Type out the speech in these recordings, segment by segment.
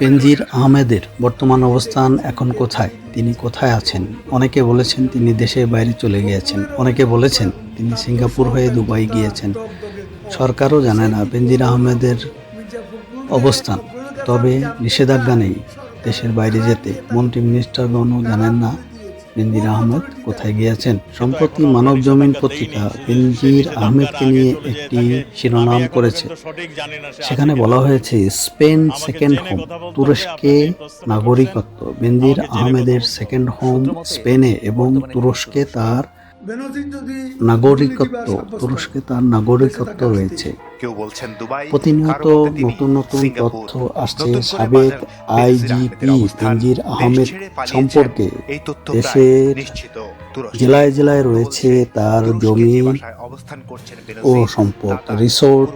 বেনজির আহমেদের বর্তমান অবস্থান এখন কোথায়? তিনি কোথায় আছেন? অনেকে বলেছেন তিনি দেশের বাইরে চলে গিয়েছেন। অনেকে বলেছেন তিনি সিঙ্গাপুর হয়ে দুবাই গিয়েছেন। সরকারও জানে না বেনজির আহমেদের অবস্থান। তবে নিষেধাজ্ঞা নেই দেশের বাইরে যেতে। মন্ত্রী মিনিস্টারগণও জানেন না বেনজির আহমেদ কোথায় গিয়েছেন? সম্প্রতি মানব জমিন পত্রিকা বেনজির আহমেদকে নিয়ে একটি শিরোনাম করেছে। সেখানে বলা হয়েছে, স্পেন সেকেন্ড হোম, তুরস্কে নাগরিকত্ব। বেনজির আহমেদের সেকেন্ড হোম স্পেনে এবং তুরস্কে তার নাগরিকত্ব তুরস্কে তার নাগরিকত্ব রয়েছে। কেউ বলছেন দুবাই প্রতিনিয়ত নতুন নতুন তথ্য আসছে। সাবেক আইজিপি দেশ আহমেদ সম্পর্কে এই তথ্য প্রায় দেশের জেলায় জেলায় রয়েছে তার জমি অবস্থান করছেন ও সম্পদ রিসোর্ট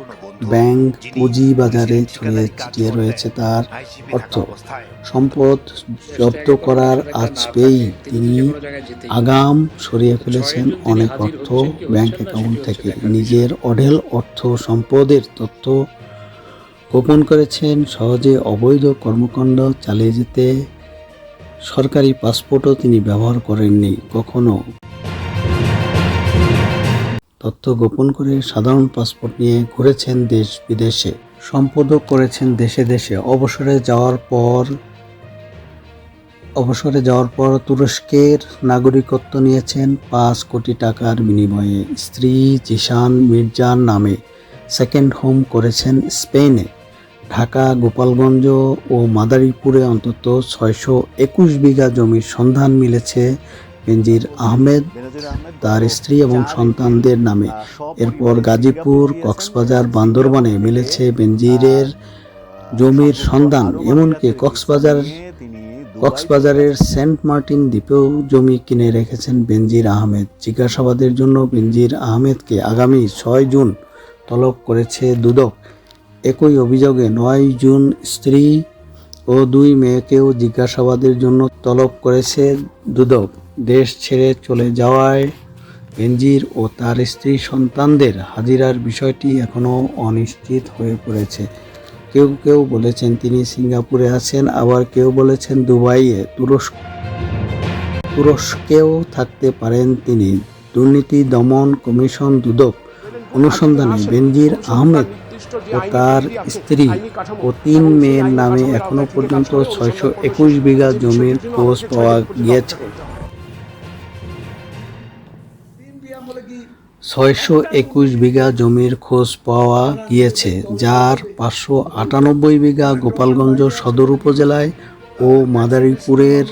ব্যাংক পুঁজি বাজারে ছড়িয়ে ছিটিয়ে রয়েছে তার অর্থ। সম্পদ জব্দ করার আজ পেয়েই তিনি আগাম সরিয়ে ফেলেছেন অনেক অর্থ ব্যাংক অ্যাকাউন্ট থেকে। নিজের অঢেল অর্থ সম্পদের তথ্য গোপন করেছেন, সহজে অবৈধ কর্মকাণ্ড চালিয়ে যেতে সরকারি পাসপোর্টও তিনি ব্যবহার করেননি কখনো। তথ্য গোপন করে সাধারণ পাসপোর্ট নিয়ে ঘুরেছেন দেশ বিদেশে। সম্পদও করেছেন দেশে দেশে। অবসরে যাওয়ার পর অবসরে যাওয়ার পর তুরস্কের নাগরিকত্ব নিয়েছেন পাঁচ কোটি টাকার বিনিময়ে। স্ত্রী জিশান মির্জার নামে সেকেন্ড হোম করেছেন স্পেনে। ঢাকা, গোপালগঞ্জ ও মাদারীপুরে অন্তত ছয়শো একুশ বিঘা জমির সন্ধান মিলেছে বেনজির আহমেদ, তার স্ত্রী এবং সন্তানদের নামে। এরপর গাজীপুর, কক্সবাজার, বান্দরবানে মিলেছে বেনজিরের জমির সন্ধান। এমনকি কক্সবাজার কক্সবাজারের সেন্ট মার্টিন দ্বীপেও জমি কিনে রেখেছেন বেনজির আহমেদ। জিজ্ঞাসাবাদের জন্য বেনজির আহমেদকে আগামী ছয় জুন তলব করেছে দুদক। একই অভিযোগে নয় জুন স্ত্রী ও দুই মেয়েকেও জিজ্ঞাসাবাদের জন্য তলব করেছে দুদক। দেশ ছেড়ে চলে যাওয়ায় বেনজির ও তার স্ত্রী সন্তানদের হাজিরার বিষয়টি এখনও অনিশ্চিত হয়ে পড়েছে। কেউ কেউ বলেছেন তিনি সিঙ্গাপুরে আছেন, আবার কেউ বলেছেন দুবাইয়ে তুরস্ক, তুরস্কেও থাকতে পারেন তিনি। দুর্নীতি দমন কমিশন দুদক অনুসন্ধানে বেনজির আহমেদ ও তার স্ত্রী ও তিন মেয়ের নামে এখনও পর্যন্ত ছয়শো একুশ বিঘা জমির খোঁজ পাওয়া গিয়েছে। ছয়শো একুশ বিঘা জমির খোঁজ পাওয়া গিয়েছে, যার পাঁচশো আটানব্বই বিঘা গোপালগঞ্জ সদর উপজেলায় ও মাদারীপুরের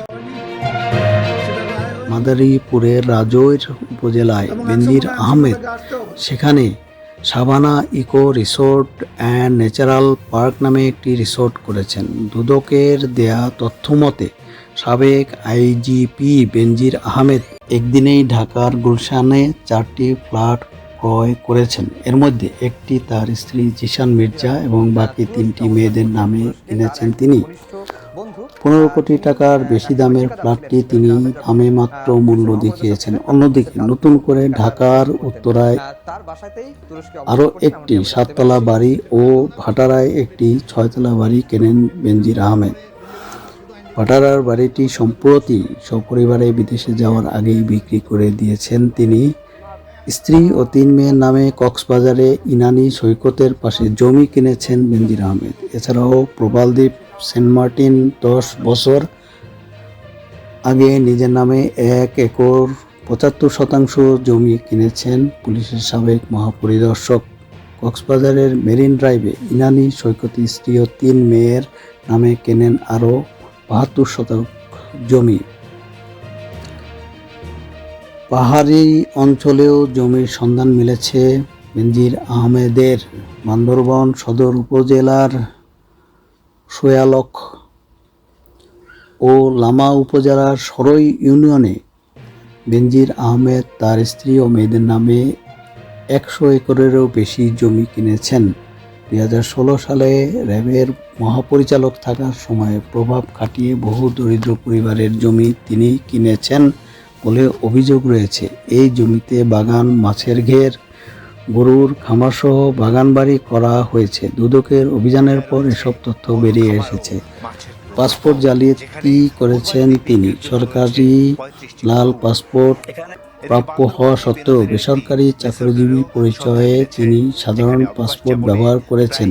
মাদারীপুরের রাজৈর উপজেলায় বেনজির আহমেদ। সেখানে Sabana eco resort and natural park নামে একটি রিসোর্ট করেছেন। দুদকের দেয়া তথ্য মতে সাবেক আইজিপি বেনজির আহমেদ একদিনেই ঢাকার গুলশানে চারটি ফ্ল্যাট ক্রয় করেছেন। এর মধ্যে একটি তার স্ত্রী জিশান মির্জা এবং বাকি তিনটি মেয়েদের নামে কিনেছেন তিনি। পনেরো কোটি টাকার বেশি দামের ফ্ল্যাটটি তিনি দামে মাত্র মূল্য দেখিয়েছেন। অন্যদিকে নতুন করে ঢাকার উত্তরায় আরও একটি সাততলা বাড়ি ও ভাটারায় একটি ছয়তলা বাড়ি কেনেন বেনজির আহমেদ। ভাটারার বাড়িটি সম্প্রতি সপরিবারে বিদেশে যাওয়ার আগেই বিক্রি করে দিয়েছেন তিনি। স্ত্রী ও তিন মেয়ের নামে কক্সবাজারে ইনানি সৈকতের পাশে জমি কিনেছেন বেনজির আহমেদ। এছাড়াও প্রবালদ্বীপ সেন্ট মার্টিন দশ বছর আগে নিজের নামে এক একর পঁচাত্তর শতাংশ জমি কিনেছেন পুলিশের সাবেক মহাপরিদর্শক। কক্সবাজারের মেরিন ড্রাইভে ইনানি সৈকতে স্ত্রী ও তিন মেয়ের নামে কেনেন আরও বাহাত্তর শতক জমি। পাহাড়ি অঞ্চলেও জমির সন্ধান মিলেছে বেনজির আহমেদের বান্দরবন সদর উপজেলার সোয়ালক ও লামা উপজেলার সরই ইউনিয়নে বেনজির আহমেদ তার স্ত্রী ও মেয়েদের নামে একশো একরেরও বেশি জমি কিনেছেন। দুই হাজার ষোলো সালে র্যাবের মহাপরিচালক থাকার সময় প্রভাব খাটিয়ে বহু দরিদ্র পরিবারের জমি তিনি কিনেছেন বলে অভিযোগ রয়েছে। এই জমিতে বাগান, মাছের ঘের, গরুর খামারসহ বাগানবাড়ি করা হয়েছে। দুদকের অভিযানের পর এসব তথ্য বেরিয়ে এসেছে। পাসপোর্ট জালিয়াতি করেছেন তিনি। সরকারি লাল পাসপোর্ট প্রাপ্য হওয়া সত্ত্বেও বেসরকারি চাকরিজীবী পরিচয়ে তিনি সাধারণ পাসপোর্ট ব্যবহার করেছেন।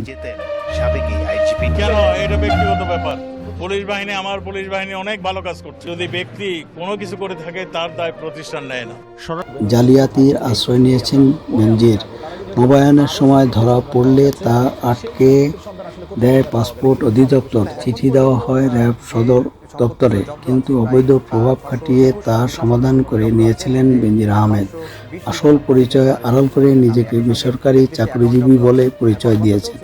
পুলিশ বাহিনী আমার পুলিশ বাহিনী অনেক ভালো কাজ করছে। যদি ব্যক্তি কোনো কিছু করে থাকে তার দায় প্রতিষ্ঠান নেয় না। জালিয়াতির আশ্রয় নিয়েছেন বেনজির নবায়নের সময় ধরা পড়লে তা আটকে দেয় পাসপোর্ট অধিদপ্তর। চিঠি দেওয়া হয় র্যাব সদর দপ্তরে, কিন্তু অবৈধ প্রভাব খাটিয়ে তা সমাধান করে নিয়েছিলেন বেনজির আহমেদ। আসল পরিচয় আড়াল করে নিজেকে বেসরকারি চাকরিজীবী বলে পরিচয় দিয়েছেন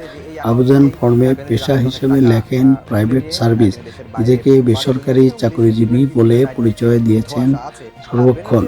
আবেদন ফর্মে পেশা হিসেবে লেখেন প্রাইভেট সার্ভিস, নিজেকে বেসরকারি চাকরিজীবী বলে পরিচয় দিয়েছেন সর্বক্ষণ।